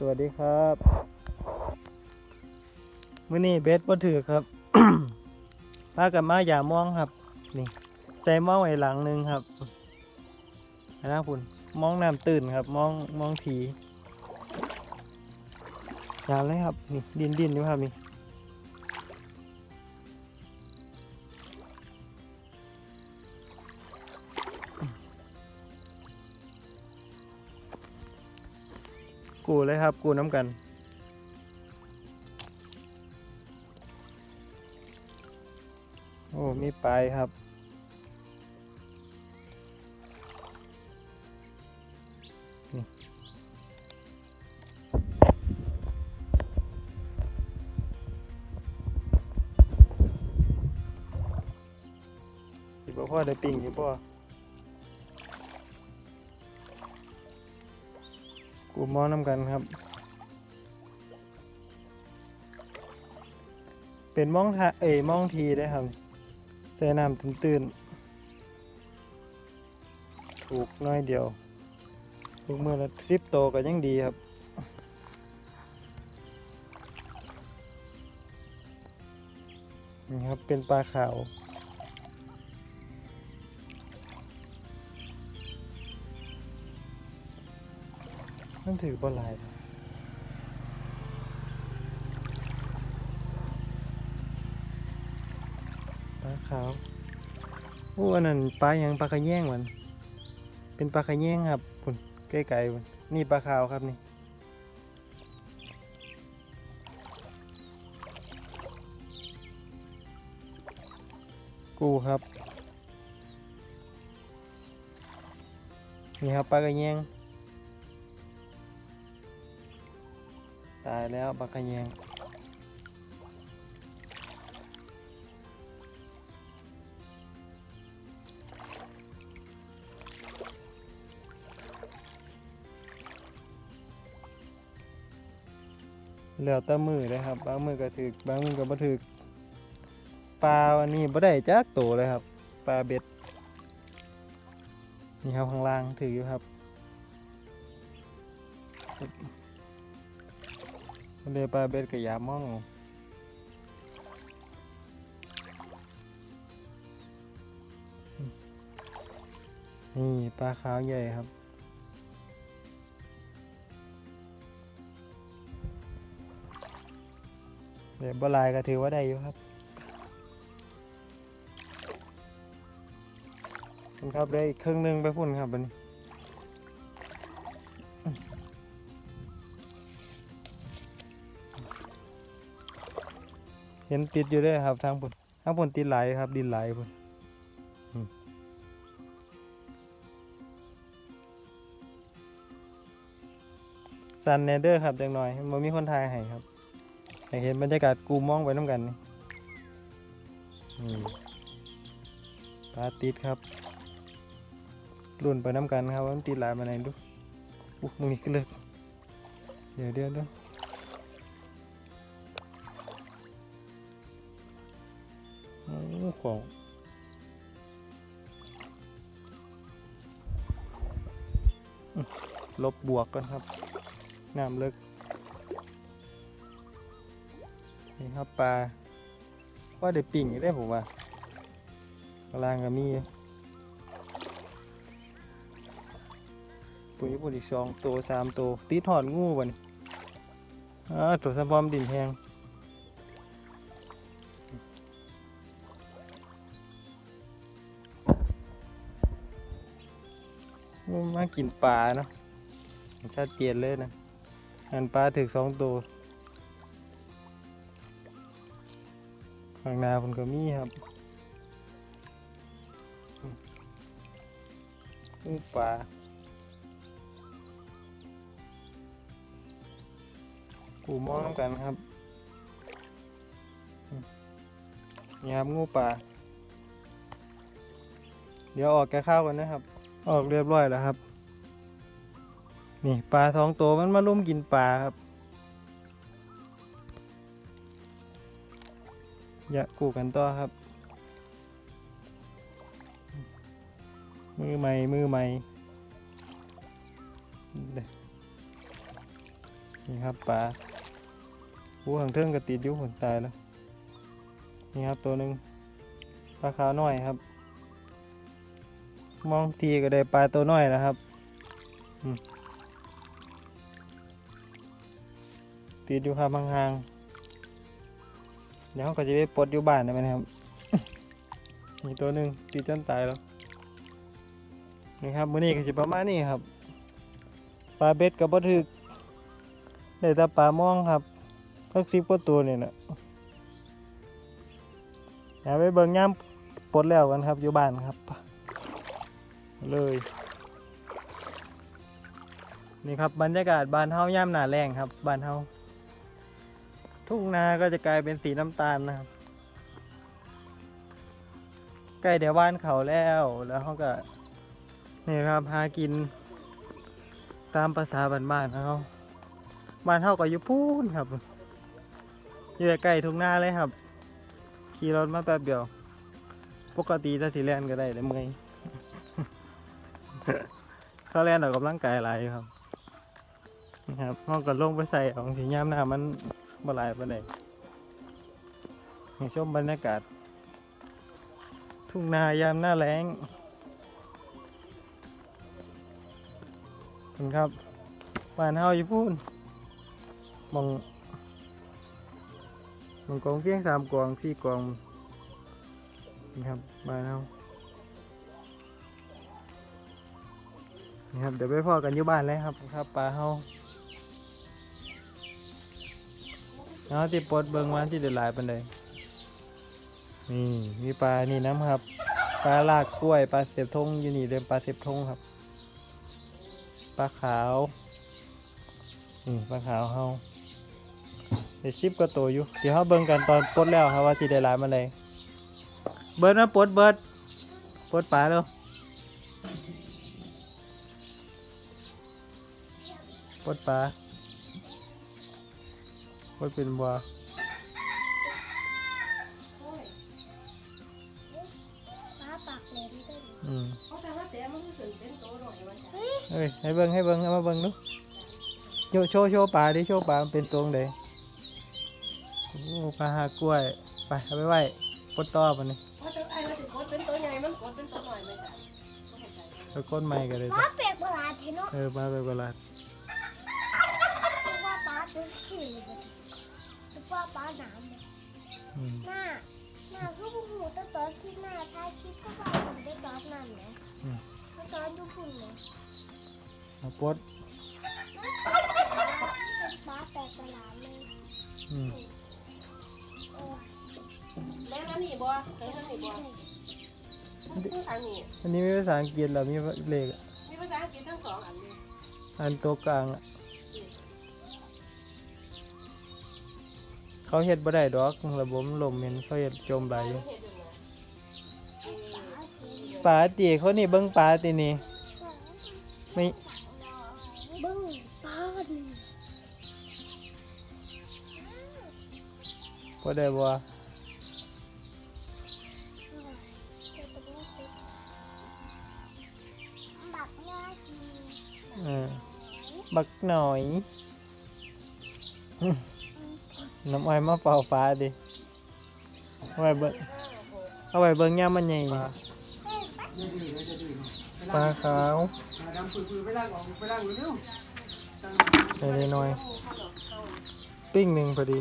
สวัสดีครับมื่อนี้เบสบ่ถือครับ พากันมาอย่ามองครับ นี่ใส่มองไว้หลังหนึ่งครับนะคุณมองน้ำตื่นครับ มองมองผีอย่าเลยครับ นี่ดินดินอยู่ครับนี่ กูเลยครับ กูน้ำกัน โอ้มีปลายครับนี่สิบ่พ่อได้ปิ่งอยู่พ่อ กูมองน้ำกันครับ เป็นมองทาเอ้ยมองทีได้ครับใส่น้ำตื้นๆ ถูกน้อยเดียวถูกเมื่อละสิบโตก็ยังดีครับนี่ครับเป็นปลาขาว มันถือปลาไหลายปลาขาวโอ้อันนั้นปลายังปลากระแยงมัน เป็นปลากระแยงครับคุณใกล้ๆพุ่นนี่ปลาขาวครับนี่กูครับ นี่ครับปลากระแยง ตายแล้วปลากะแยงแล้วแต่มือเลยครับ บางมือก็ถึก บางมือก็บ่ถึก ปลาวันนี้บ่ได้จักโตเลยครับ ปลาเบ็ด นี่ครับข้างล่างถืออยู่ครับ เรือปลาเบ็ดกับยามองนี่ปลาขาวใหญ่ครับ เดี๋ยวบลายก็ถือว่าได้อยู่ครับคุณครับได้อีกครึ่งหนึงไปพุ่นครับบัดนี้ เห็นติดอยู่ด้วยครับทางพุ่นทางพุ่นติดไหลครับ ดินไหลายพุ่นสันเนเดอร์ครับจังหน่อยมันมีคนทายให้ครับอยากเห็นบรรยากาศกูมองไปน้ำกันนี่ปลาติดครับรุ่นไปน้ำกันครับว่ามันติดหลายมาไหนดูอุ๊มึงนี่ก็เลยเดี๋ยวเดี๋ยวเดี๋ยว ของลบบวกกันครับ น้ำลึก นี่ครับปลา ว่าได้ปิ่งอยู่ได้ผมว่าข้างล่างก็มี ปุ๋ยปุ๋ยอีกสองตัวสามตัวตีถอดงูบ่นอ่าตัวสะพอมดินแหง มันมากินปลาเนาะชัดเจนเลยนะอันปลาถึกสองตัวข้างหน้าผมก็มีครับอู้ปลากูมองกันครับนี่ครับงูปลาเดี๋ยวออกแกะข้าวกันนะครับ ออกเรียบร้อยแล้วครับ นี่ปลาสองตัวมันมาลุ่มกินปลาครับอย่ากูกันต่อครับ มือใหม่ มือใหม่ นี่ครับปลาหูหางเทิงก็ติดยู่ผลตายแล้ว นี่ครับตัวหนึ่งปลาขาวน้อยครับ มองทีก็ได้ปลาตัวน้อยแล้วครับติดอยู่ครับห่างๆเดี๋ยวเขาก็จะไปปลดอยู่บ้านได้ไหมนะครับมีตัวหนึ่งติดจนตายแล้วนี่ครับมื้อนี้ก็สิประมาณนี้ครับปลาเบ็ดกับปลาถึกได้แต่ปลามองครับเพิ่งสิบกว่าตัวนี่นะอย่าไปเบิ่งย่ำปลดแล้วกันครับอยู่บ้านครับ เลย นี่ครับบรรยากาศบานเฮาย่ำหนาแรงครับบานเฮาทุ่งนาก็จะกลายเป็นสีน้ำตาลนะครับใกล้เดี๋ยวบ้านเขาแล้วแล้วเขาก็นี่ครับหากิน ตามภาษาบ้านๆเขาบ้านเท่ากับยู่พูนครับอยู่ใกล้ทุ่งนาเลยครับ ขี่รถมาแป๊บเดียว ปกติถ้าสิแลนก็ได้แต่เมื่อย เขาแล่นออกกำลังกายหลายอยู่ครับนะครับห้องก็ลงไปใส่ของสีย่ามหน้ามันบลายปานใดให้ชมบรรยากาศ ทุ่งนายามหน้าแล้งเห็นครับบ้านเฮาอยู่พูนมองมองกองเพียงสามกองสี่กองนี่ครับบ้านเฮา ครับเดี๋ยวไปพ่อกันอยู่บ้านเลยครับครับปลาเฮาเอาที่ปลดเบิ่งมาที่เดือดลายปันใดนี่มีปลานี่น้ำครับ ปลาลากกล้วยปลาเสียบทงอยู่นี่เดิมปลาเสียบทงครับปลาขาวนี่ปลาขาวเฮาเดี๋ยวชิปก็โตวอยู่เดี๋ยวเขาเบิ่งกันตอนปลดแล้วครับว่าสิได้หลายมาเลยเบิร์ดมาปลดเบิร์ดปลดปลาแล้ว ปลดปลาปลดเป็นบัวป้าปากแหลมด้วยอืมเขาแต่ว่าแต่มันขึ้นเป็นโตหน่อยว่าจ้ะเอ้ยให้เบิ่งให้เบิ่งเอามาเบิ่งดูโชว์โชว์โชว์ปลาดิโชว์ปลามันเป็นตัวใดโอ้ปลาหากล้วยไปเอาไปไว้ปลดต่อมันนี่เพราะแต่ไอ้ว่าสิกดเป็นตัวใหญ่มันกดเป็นตัวหน่อยไหมจ้ะบ่เข้าใจแล้วก้นไม้กันเลยป้าเปียกประหลาดเห็นเนาะ เออปลาไปกลาด เพราะว่าป้า เป็นขี้เลยเพราะว่าป้าหนามเลยอืมหน้าหน้าก็บุหูตะตอนที่หน้าท้ายคลิปก็ว่าผมได้ตอนนั้นเลยตตอนดูพุ่นเลยเอาปดป้าแปลกประหลาดเลยอืมโอ้แล้วนั่นนี่บ่เคยนั่นนี่บ่มันนี้อันนี้มีภาษาอังกฤษแล้วมีเลขมีภาษาอังกฤษทั้งสองอันนี้อันตัวกลางอะ เขาเฮ็ดบ่ได้ดอกระบบมันล่มเห็นเขาเฮ็ดจมไหลอยู่เฮ็ดจังได๋ปลาตีเขานี่เบิ่งปลาตีนี่ไม่บึ้งป้าดิบ่ได้บ่บักน่ากินเออบักหน่อย น้ำอ้อยมาเป่าฟ้าดิเอาไว้เบิ้งเอาไว้เบิ้งย่ามมันใหญ่ปลาขาวดำปืนๆไปล่างออกไปล่างเร็วใส่น้อย ปิ้งหนึ่งพอดี